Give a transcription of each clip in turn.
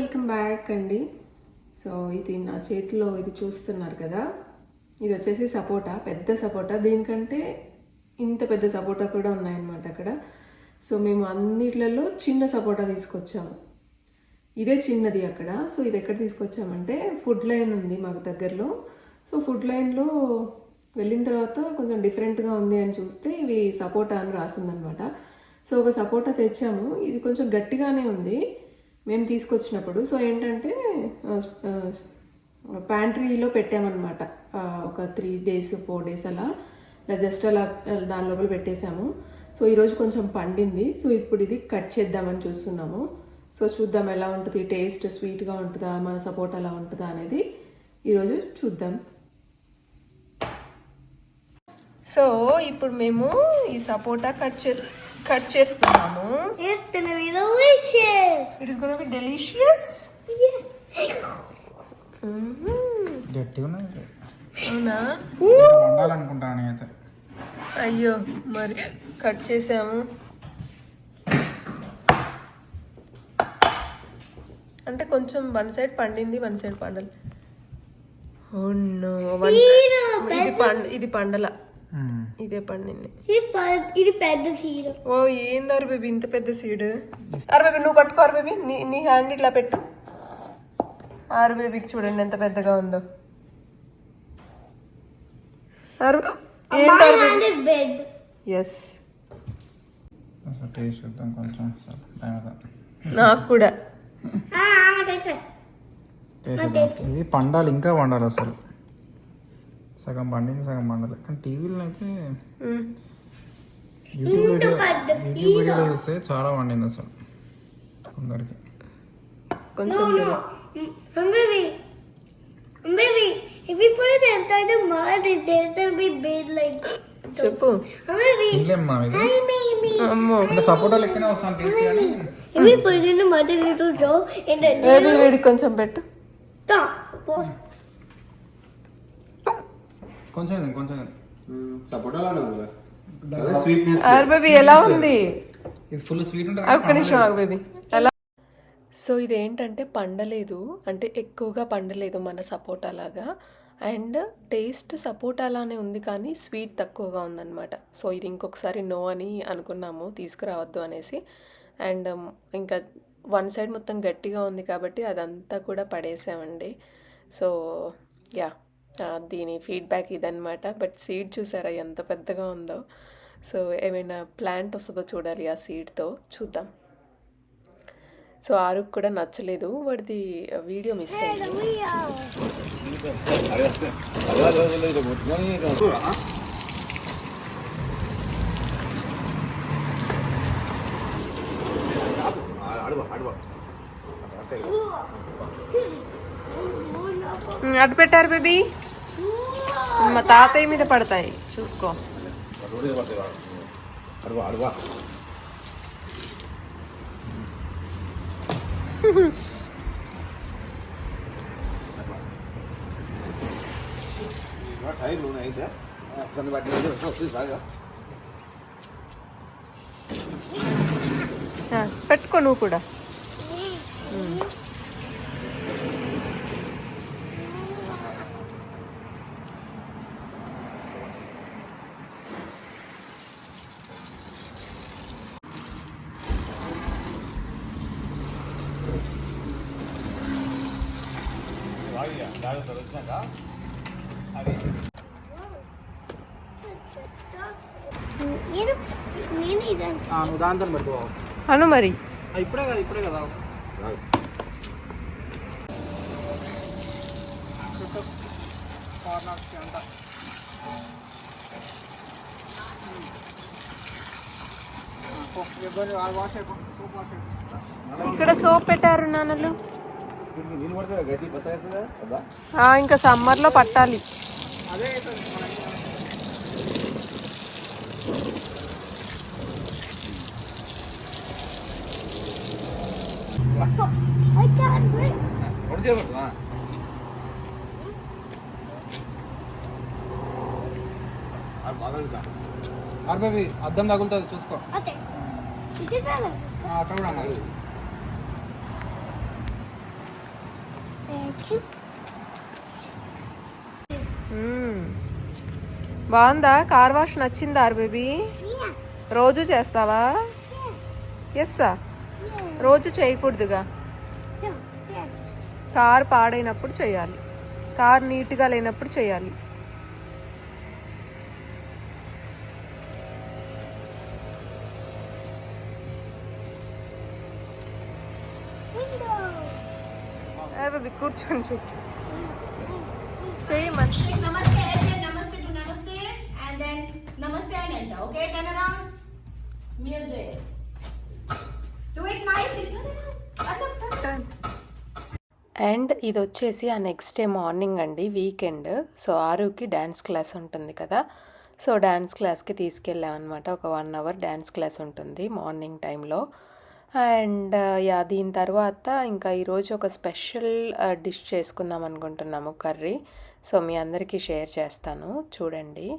Welcome back అండి. So ఇది నా చేతిలో ఇది చూస్తున్నారు కదా. ఇది వచ్చేసి సపోటా పెద్ద సపోటా. దీనికంటే ఇంత పెద్ద సపోటా కూడా ఉన్నాయన్నమాట అక్కడ. సో మేము అన్నిట్లలో చిన్న సపోటా తీసుకొచ్చాము. ఇదే చిన్నది అక్కడ. సో ఇది ఎక్కడ తీసుకొచ్చామంటే ఫుడ్ లైన్ ఉంది మాకు దగ్గరలో. సో ఫుడ్ లైన్లో వెళ్ళిన తర్వాత కొంచెం డిఫరెంట్గా ఉంది అని చూస్తే ఇవి సపోటా అని రాసిందనమాట సో ఒక సపోటా తెచ్చాము. ఇది కొంచెం గట్టిగానే ఉంది. మేము తీసుకొచ్చినప్పుడు. సో ఏంటంటే ప్యాంట్రీలో పెట్టామన్నమాట. ఒక త్రీ డేస్ ఫోర్ డేస్ అలా. జస్ట్ అలా దాని లోపల పెట్టేశాము. సో ఈరోజు కొంచెం పండింది. సో ఇప్పుడు ఇది కట్ చేద్దామని చూస్తున్నాము. సో చూద్దాం ఎలా ఉంటుంది టేస్ట్ స్వీట్గా ఉంటుందా మన సపోర్ట్ ఎలా ఉంటుందా అనేది ఈరోజు చూద్దాం. సో ఇప్పుడు మేము ఈ సపోటా కట్ చేద్దాం కట్ చేస్తున్నాము. Gonna be delicious. గట్టిగా ఉన్నది అవునా? వండాలనుకుంటాను నేనైతే అయ్యో మరి కట్ చేసాము. అంటే కొంచెం వన్ సైడ్ పండింది వన్ సైడ్ పండలు. Oh no, one side- ఇది పండ ఇది పండల. ఇదే పండింది. ఇది పెద్ద సీర ఓ ఏందారు బేబీ ఇంత పెద్ద సీడ్? అరే బేబీ నువ్వు పట్టుకో అరు బేబీ నీ నీ హ్యాండ్ ఇట్లా పెట్టు. ఆరు బేబీకి చూడండి ఎంత పెద్దగా ఉందో. అరు ఏంటి అరు ఎస్. నాకు కూడా. టేస్ట్ చూద్దాం. ఇది పండాలి ఇంకా వండాలి అసలు. సగం పండింది సగం పండాలి. కానీ టీవీలో అయితే. యూట్యూబ్ వీడియో యూట్యూబ్ వీడియోలో చూస్తే చాలా వండింది అసలు. కొందరికి. కొంచెం. చెప్పు. సపోటా లెక్కనే వస్తాను టేస్ట్ కానీ. కొంచెం కొంచెం ఉంది కదా. స్వీట్నెస్ ఆరు బేబీ ఎలా ఉంది? ఇది ఫుల్ స్వీట్ ఉంటుంది. ఒక్క నిమిషం ఆగు బేబీ. ఎలా? సో ఇది ఏంటంటే పండలేదు. అంటే ఎక్కువగా పండలేదు మన సపోటా లాగా అండ్ టేస్ట్ సపోటా లానే ఉంది కానీ స్వీట్ తక్కువగా ఉందన్నమాట. సో ఇది ఇంకొకసారి నో అని అనుకున్నాము తీసుకురావద్దు అనేసి. అండ్ ఇంకా వన్ సైడ్ మొత్తం గట్టిగా ఉంది కాబట్టి అదంతా కూడా పడేసామండి. సో యా దీని ఫీడ్బ్యాక్ ఇదనమాట బట్ సీడ్ చూసారా ఎంత పెద్దగా ఉందో? సో ఏమైనా ప్లాంట్ వస్తుందో చూడాలి ఆ సీడ్తో చూద్దాం. సో ఆరుకు కూడా నచ్చలేదు. వాడిది వీడియో మిస్ అయింది. అటు పెట్టారు బేబీ మా తాతయ్య మీద పడతాయి చూసుకో అడుగు అడుగు టైర్ నూనె అయితే ఒకసారి బట్టి వస్తుంది బాగా ఆ, పెట్టుకో నువ్వు కూడా నేను నేను ఇదంతా. నువ్వు దాంతో పెట్టుకో అను మరి. ఇప్పుడే కదా ఇప్పుడే కదా. ఇక్కడ సోప్ పెట్టారు నాన్నలు. ఇంకా సమ్మర్లో పట్టాలి. I can't wait. పొడి చేయబడుతుందా బాగా అరే అద్దం తగులుతుంది చూసుకో. అక్కడ కూడా అన్నారు మ్మ్. బాగుందా? కార్ వాష్ నచ్చిందా బేబీ? రోజు చేస్తావా? ఎస్సా రోజు చేయకూడదుగా. కార్ పాడైనప్పుడు చేయాలి. కార్ నీట్గా లేనప్పుడు చేయాలి. సార్ అది కూర్చొని చెప్పి అండ్ ఇది వచ్చేసి ఆ నెక్స్ట్ డే మార్నింగ్ అండి వీకెండ్ సో ఆరుకి డ్యాన్స్ క్లాస్ ఉంటుంది కదా. సో డ్యాన్స్ క్లాస్కి తీసుకెళ్ళాం అనమాట ఒక వన్ అవర్ డ్యాన్స్ క్లాస్ ఉంటుంది మార్నింగ్ టైంలో అండ్ యా దీని తర్వాత ఇంకా ఈరోజు ఒక స్పెషల్ డిష్ చేసుకుందాం అనుకుంటున్నాము కర్రీ. సో మీ అందరికీ షేర్ చేస్తాను. చూడండి.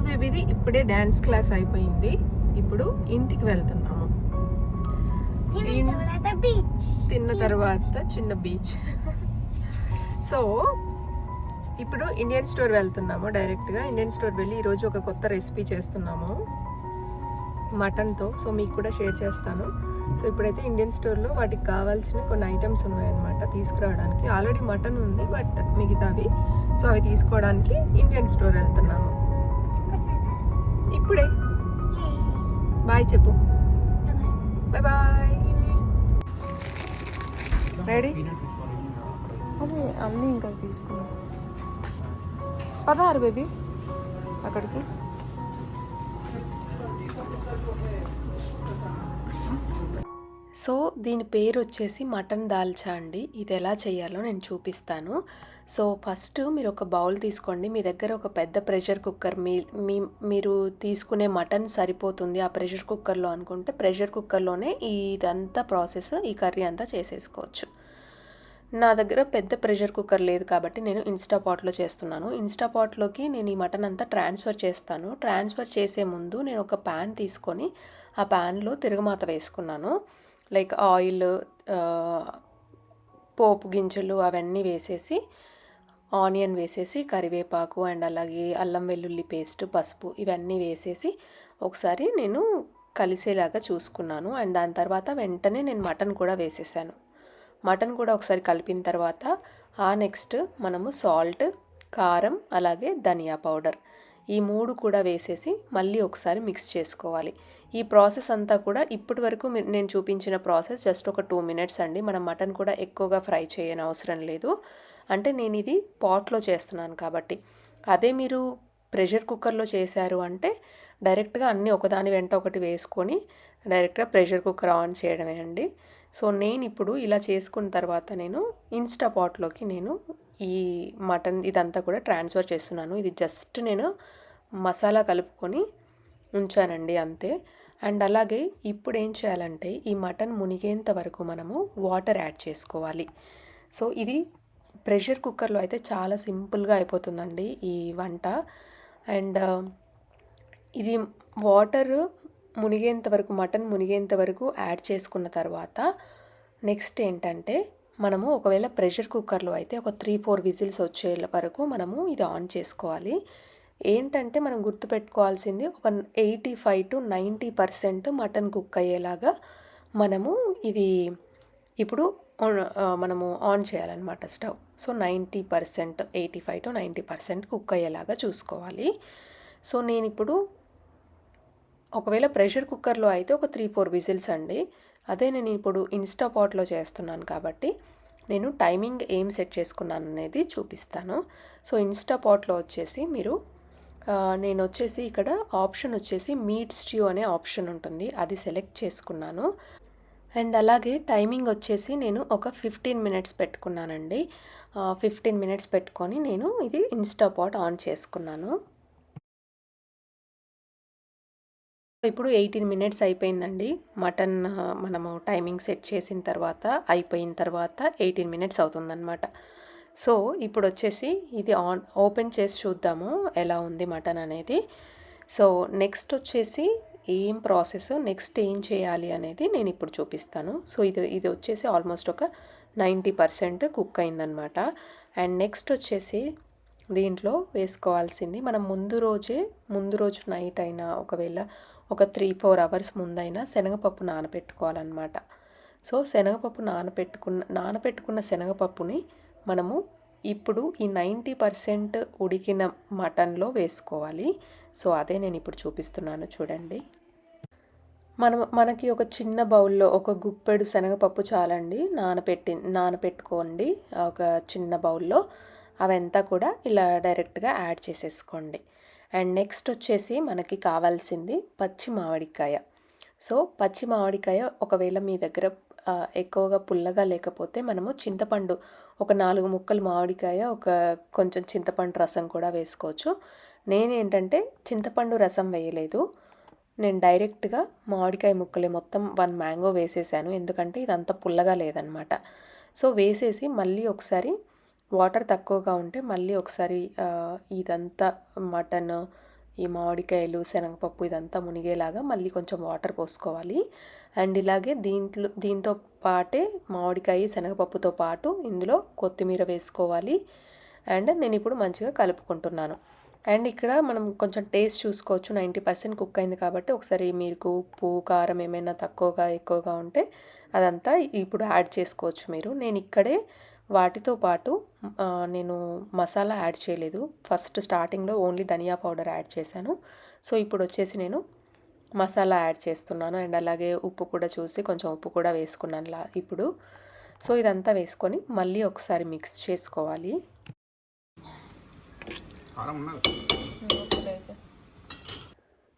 సో ఆరు బేబీది ఇప్పుడే డ్యాన్స్ క్లాస్ అయిపోయింది. ఇప్పుడు ఇంటికి వెళ్తున్నాము. బీచ్ తిన్న తర్వాత చిన్న బీచ్ సో ఇప్పుడు ఇండియన్ స్టోర్ వెళ్తున్నాము డైరెక్ట్గా ఇండియన్ స్టోర్ వెళ్ళి ఈరోజు ఒక కొత్త రెసిపీ చేస్తున్నాము. మటన్తో సో మీకు కూడా షేర్ చేస్తాను. సో ఇప్పుడైతే ఇండియన్ స్టోర్లో వాటికి కావాల్సిన కొన్ని ఐటమ్స్ ఉన్నాయన్నమాట తీసుకురావడానికి. ఆల్రెడీ మటన్ ఉంది బట్ మిగతావి. సో అవి తీసుకోవడానికి ఇండియన్ స్టోర్ వెళ్తున్నాము. ఇప్పుడే. బాయ్ చెప్పు. బాయ్. బాయ్. రెడీ? అదే అన్నీ ఇంకా తీసుకుందాం. పదహారు బేబీ. అక్కడికి. సో దీని పేరు వచ్చేసి మటన్ దాల్చా అండి. ఇది ఎలా చేయాలో నేను చూపిస్తాను. సో ఫస్ట్ మీరు ఒక బౌల్ తీసుకోండి. మీ దగ్గర ఒక పెద్ద ప్రెషర్ కుక్కర్ మీ మీ మీరు తీసుకునే మటన్ సరిపోతుంది ఆ ప్రెషర్ కుక్కర్లో అనుకుంటే ప్రెషర్ కుక్కర్లోనే ఇదంతా ప్రాసెస్ ఈ కర్రీ అంతా చేసేసుకోవచ్చు. నా దగ్గర పెద్ద ప్రెషర్ కుక్కర్ లేదు కాబట్టి నేను ఇన్స్టా పాట్లో చేస్తున్నాను. ఇన్స్టా పాట్లోకి నేను ఈ మటన్ అంతా ట్రాన్స్ఫర్ చేస్తాను. ట్రాన్స్ఫర్ చేసే ముందు నేను ఒక ప్యాన్ తీసుకొని ఆ ప్యాన్లో తిరుగుమాత వేసుకున్నాను. లైక్ ఆయిల్ పోపు గింజలు అవన్నీ వేసేసి ఆనియన్ వేసేసి కరివేపాకు అండ్ అలాగే అల్లం వెల్లుల్లి పేస్ట్ పసుపు ఇవన్నీ వేసేసి ఒకసారి నేను కలిసేలాగా చూసుకున్నాను. అండ్ దాని తర్వాత వెంటనే నేను మటన్ కూడా వేసేసాను. మటన్ కూడా ఒకసారి కలిపిన తర్వాత ఆ నెక్స్ట్ మనము సాల్ట్ కారం అలాగే ధనియా పౌడర్ ఈ మూడు కూడా వేసేసి మళ్ళీ ఒకసారి మిక్స్ చేసుకోవాలి. ఈ ప్రాసెస్ అంతా కూడా ఇప్పటి వరకు నేను చూపించిన ప్రాసెస్ జస్ట్ ఒక టూ మినిట్స్ అండి. మనం మటన్ కూడా ఎక్కువగా ఫ్రై చేయని అవసరం లేదు. అంటే నేను ఇది పాట్లో చేస్తున్నాను కాబట్టి. అదే మీరు ప్రెషర్ కుక్కర్లో చేశారు అంటే డైరెక్ట్గా అన్నీ ఒకదాని వెంట ఒకటి వేసుకొని డైరెక్ట్గా ప్రెషర్ కుక్కర్ ఆన్ చేయడమే అండి. సో నేను ఇప్పుడు ఇలా చేసుకున్న తర్వాత నేను ఇన్స్టా పాట్లోకి నేను ఈ మటన్ ఇదంతా కూడా ట్రాన్స్ఫర్ చేస్తున్నాను. ఇది జస్ట్ నేను మసాలా కలుపుకొని ఉంచానండి అంతే. అండ్ అలాగే ఇప్పుడు ఏం చేయాలంటే ఈ మటన్ మునిగేంత వరకు మనము వాటర్ యాడ్ చేసుకోవాలి. సో ఇది ప్రెషర్ కుక్కర్లో అయితే చాలా సింపుల్గా అయిపోతుందండి ఈ వంట. అండ్ ఇది వాటర్ మునిగేంత వరకు మటన్ మునిగేంత వరకు యాడ్ చేసుకున్న తర్వాత నెక్స్ట్ ఏంటంటే మనము ఒకవేళ ప్రెషర్ కుక్కర్లో అయితే ఒక త్రీ ఫోర్ విజిల్స్ వచ్చే వరకు మనము ఇది ఆన్ చేసుకోవాలి. ఏంటంటే మనం గుర్తుపెట్టుకోవాల్సింది ఒక eighty five to ninety percent mutton cook అయ్యేలాగా మనము ఇది ఇప్పుడు మనము ఆన్ చేయాలన్నమాట stove. So ninety percent eighty five to ninety percent cook అయ్యేలాగా చూసుకోవాలి. సో నేను ఇప్పుడు ఒకవేళ ప్రెషర్ కుక్కర్లో అయితే ఒక త్రీ ఫోర్ విజిల్స్ అండి. అదే నేను ఇప్పుడు ఇన్స్టా పాట్లో చేస్తున్నాను కాబట్టి నేను టైమింగ్ ఏం సెట్ చేసుకున్నాను అనేది చూపిస్తాను. సో ఇన్స్టా పాట్లో వచ్చేసి మీరు నేను వచ్చేసి ఇక్కడ ఆప్షన్ వచ్చేసి మీట్ స్ట్యూ అనే ఆప్షన్ ఉంటుంది. అది సెలెక్ట్ చేసుకున్నాను. అండ్ అలాగే టైమింగ్ వచ్చేసి నేను ఒక ఫిఫ్టీన్ మినిట్స్ పెట్టుకున్నానండి. ఫిఫ్టీన్ మినిట్స్ పెట్టుకొని నేను ఇది ఇన్స్టాపాట్ ఆన్ చేసుకున్నాను. ఇప్పుడు ఎయిటీన్ మినిట్స్ అయిపోయిందండి. మటన్ మనము టైమింగ్ సెట్ చేసిన తర్వాత అయిపోయిన తర్వాత ఎయిటీన్ మినిట్స్ అవుతుందన్నమాట. సో ఇప్పుడు వచ్చేసి ఇది ఆన్ ఓపెన్ చేసి చూద్దాము ఎలా ఉంది మటన్ అనేది. సో నెక్స్ట్ వచ్చేసి ఏం ప్రాసెస్ నెక్స్ట్ ఏం చేయాలి అనేది నేను ఇప్పుడు చూపిస్తాను. సో ఇది ఇది వచ్చేసి ఆల్మోస్ట్ ఒక నైంటీ పర్సెంట్ కుక్ అయిందనమాట. అండ్ నెక్స్ట్ వచ్చేసి దీంట్లో వేసుకోవాల్సింది మనం ముందు రోజే ముందు రోజు నైట్ అయినా ఒకవేళ ఒక త్రీ ఫోర్ అవర్స్ ముందైనా శనగపప్పు నానబెట్టుకోవాలన్నమాట. సో శనగపప్పు నానబెట్టుకున్న నానబెట్టుకున్న శనగపప్పుని మనము ఇప్పుడు ఈ నైంటీ పర్సెంట్ ఉడికిన మటన్లో వేసుకోవాలి. సో అదే నేను ఇప్పుడు చూపిస్తున్నాను చూడండి. మనం మనకి ఒక చిన్న బౌల్లో ఒక గుప్పెడు శనగపప్పు చాలండి. నానపెట్టి నానపెట్టుకోండి. ఒక చిన్న బౌల్లో అవంతా కూడా ఇలా డైరెక్ట్గా యాడ్ చేసేసుకోండి. అండ్ నెక్స్ట్ వచ్చేసి మనకి కావాల్సింది పచ్చి మామిడికాయ. సో పచ్చి మామిడికాయ ఒకవేళ మీ దగ్గర ఎక్కువగా పుల్లగా లేకపోతే మనము చింతపండు ఒక నాలుగు ముక్కలు మామిడికాయ ఒక కొంచెం చింతపండు రసం కూడా వేసుకోవచ్చు. నేనేంటంటే చింతపండు రసం వేయలేదు. నేను డైరెక్ట్గా మామిడికాయ ముక్కలే మొత్తం వన్ మ్యాంగో వేసేసాను. ఎందుకంటే ఇదంతా పుల్లగా లేదనమాట. సో వేసేసి మళ్ళీ ఒకసారి వాటర్ తక్కువగా ఉంటే మళ్ళీ ఒకసారి ఇదంతా మటన్ ఈ మామిడికాయలు శనగపప్పు ఇదంతా మునిగేలాగా మళ్ళీ కొంచెం వాటర్ పోసుకోవాలి. అండ్ ఇలాగే దీంట్లో దీంతో పాటే మామిడికాయ శనగపప్పుతో పాటు ఇందులో కొత్తిమీర వేసుకోవాలి. అండ్ నేను ఇప్పుడు మంచిగా కలుపుకుంటున్నాను. అండ్ ఇక్కడ మనం కొంచెం టేస్ట్ చూసుకోవచ్చు. నైంటీ పర్సెంట్ కుక్ అయింది కాబట్టి ఒకసారి మీకు ఉప్పు కారం ఏమైనా తక్కువగా ఎక్కువగా ఉంటే అదంతా ఇప్పుడు యాడ్ చేసుకోవచ్చు మీరు. నేను ఇక్కడే వాటితో పాటు నేను మసాలా యాడ్ చేయలేదు. ఫస్ట్ స్టార్టింగ్లో ఓన్లీ ధనియా పౌడర్ యాడ్ చేశాను. సో ఇప్పుడు వచ్చేసి నేను మసాలా యాడ్ చేస్తున్నాను. అండ్ అలాగే ఉప్పు కూడా చూసి కొంచెం ఉప్పు కూడా వేసుకున్నాను ఇప్పుడు. సో ఇదంతా వేసుకొని మళ్ళీ ఒకసారి మిక్స్ చేసుకోవాలి. కారం ఉన్నది.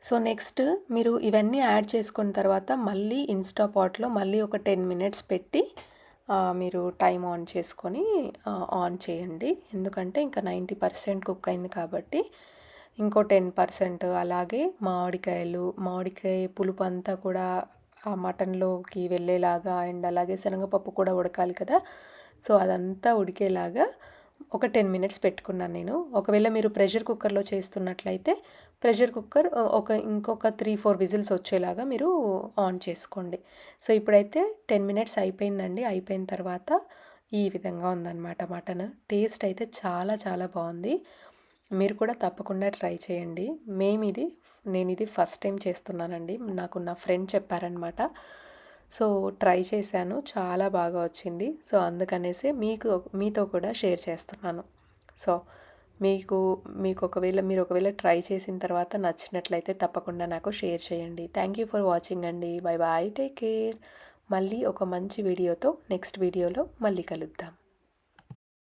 సో నెక్స్ట్ మీరు ఇవన్నీ యాడ్ చేసుకున్న తర్వాత మళ్ళీ ఇన్స్టా పాట్లో మళ్ళీ ఒక టెన్ మినిట్స్ పెట్టి మీరు టైం ఆన్ చేసుకొని ఆన్ చేయండి. ఎందుకంటే ఇంకా నైంటీ పర్సెంట్ కుక్ అయింది కాబట్టి ఇంకో టెన్ పర్సెంట్ అలాగే మామిడికాయలు మామిడికాయ పులుపు అంతా కూడా ఆ మటన్లోకి వెళ్ళేలాగా అండ్ అలాగే శనగపప్పు కూడా ఉడకాలి కదా. సో అదంతా ఉడికేలాగా ఒక టెన్ మినిట్స్ పెట్టుకున్నాను నేను. ఒకవేళ మీరు ప్రెషర్ కుక్కర్లో చేస్తున్నట్లయితే ప్రెషర్ కుక్కర్ ఒక ఇంకొక త్రీ ఫోర్ విజిల్స్ వచ్చేలాగా మీరు ఆన్ చేసుకోండి. సో ఇప్పుడైతే టెన్ మినిట్స్ అయిపోయిందండి. అయిపోయిన తర్వాత ఈ విధంగా ఉందన్నమాట మటన్. టేస్ట్ అయితే చాలా చాలా బాగుంది. మీరు కూడా తప్పకుండా ట్రై చేయండి. మేము ఇది నేను ఇది ఫస్ట్ టైం చేస్తున్నానండి. నాకు నా ఫ్రెండ్ చెప్పారనమాట సో ట్రై చేశాను. చాలా బాగా వచ్చింది. సో అందుకనేసి మీకు మీతో కూడా షేర్ చేస్తున్నాను. సో మీకు మీకు ఒకవేళ మీరు ఒకవేళ ట్రై చేసిన తర్వాత నచ్చినట్లయితే తప్పకుండా నాకు షేర్ చేయండి. థ్యాంక్ యూ ఫర్ వాచింగ్ అండి. బై బాయ్ టేక్ కేర్ మళ్ళీ ఒక మంచి వీడియోతో నెక్స్ట్ వీడియోలో మళ్ళీ కలుద్దాం.